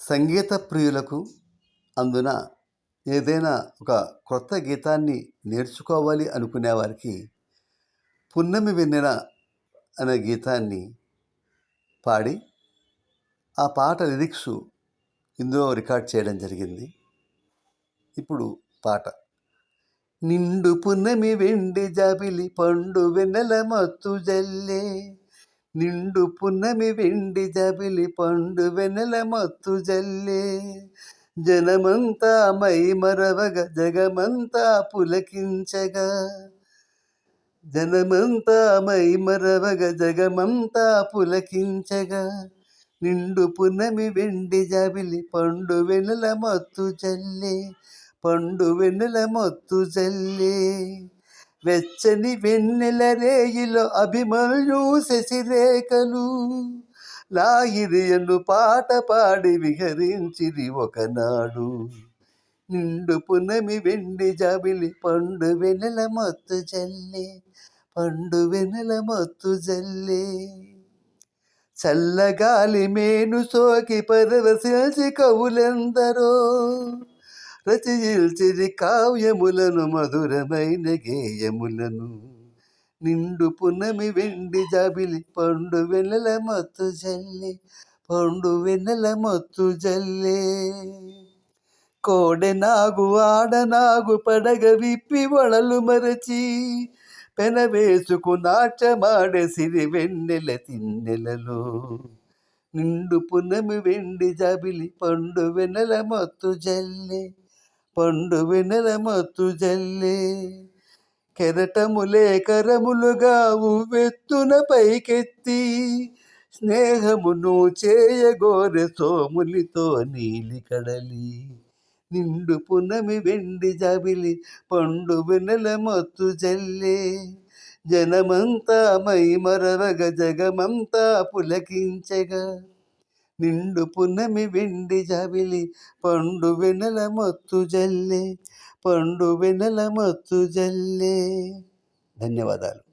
సంగీత ప్రియులకు అందున ఏదైనా ఒక క్రొత్త గీతాన్ని నేర్చుకోవాలి అనుకునే వారికి పున్నమి వెన్నెల అనే గీతాన్ని పాడి ఆ పాట లిరిక్స్ ఇందులో రికార్డ్ చేయడం జరిగింది. ఇప్పుడు పాట. నిండు పున్నమి వెండి జాబిలి పండు వెన్నెల మత్తు జల్లే నిండు పున్నమి వెండి జబిలి పండు వెనెల మత్తు జల్లే. జనమంతా మై మరవగ జగమంతా పులకించగా. జనమంతా మై మరవగ జగమంతా పులకించగా. నిండు పున్నమి వెండి జబిలి పండు వెనెల మత్తు జల్లే పండు వెన్నెల మత్తు జల్లే. వెచ్చని వెన్నెల రేయిలో అభిమన్యు శశిరేఖలు. లాగిరియను పాట పాడి విహరించిది ఒకనాడు. నిండు పునమి వెండి జాబిలి పండు వెనెల మత్తు జల్లే పండు వెనెల మత్తు జల్లే. చల్లగాలి మేను సోకి పరవశిల్చి కవులెందరో. రచయిల్చిరి కావ్యములను మధురమైన గేయములను. నిండు పునమి వెండి జాబిలి పండు వెన్నెల మత్తు జల్లి పండు వెన్నెల మత్తు జల్లే. కోడె నాగు ఆడనాగు పడగ విప్పి వడలు మరచి పెనవేసుకు నాట్యమాడే సిరి వెన్నెల తిన్నెలలో. నిండు పునమి వెండి జాబిలి పండు వెన్నెల మత్తు జల్లే. పండు వెన్నెల జల్లే. కెరటములే కరములుగా ఉవ్వెత్తున పైకెత్తి. స్నేహమును చేయగోరె సోములితో నీలి కడలి. నిండు పునమి వెండి జాబిలి పండు వెన్నెల మత్తు జల్లే. జనమంతా మై మరవగ జగమంతా పులకించగా. నిండు పున్నమి వెండి జాబిలి పండు వెనల మత్తు జల్లే పండు వెనల మత్తు జల్లే. ధన్యవాదాలు.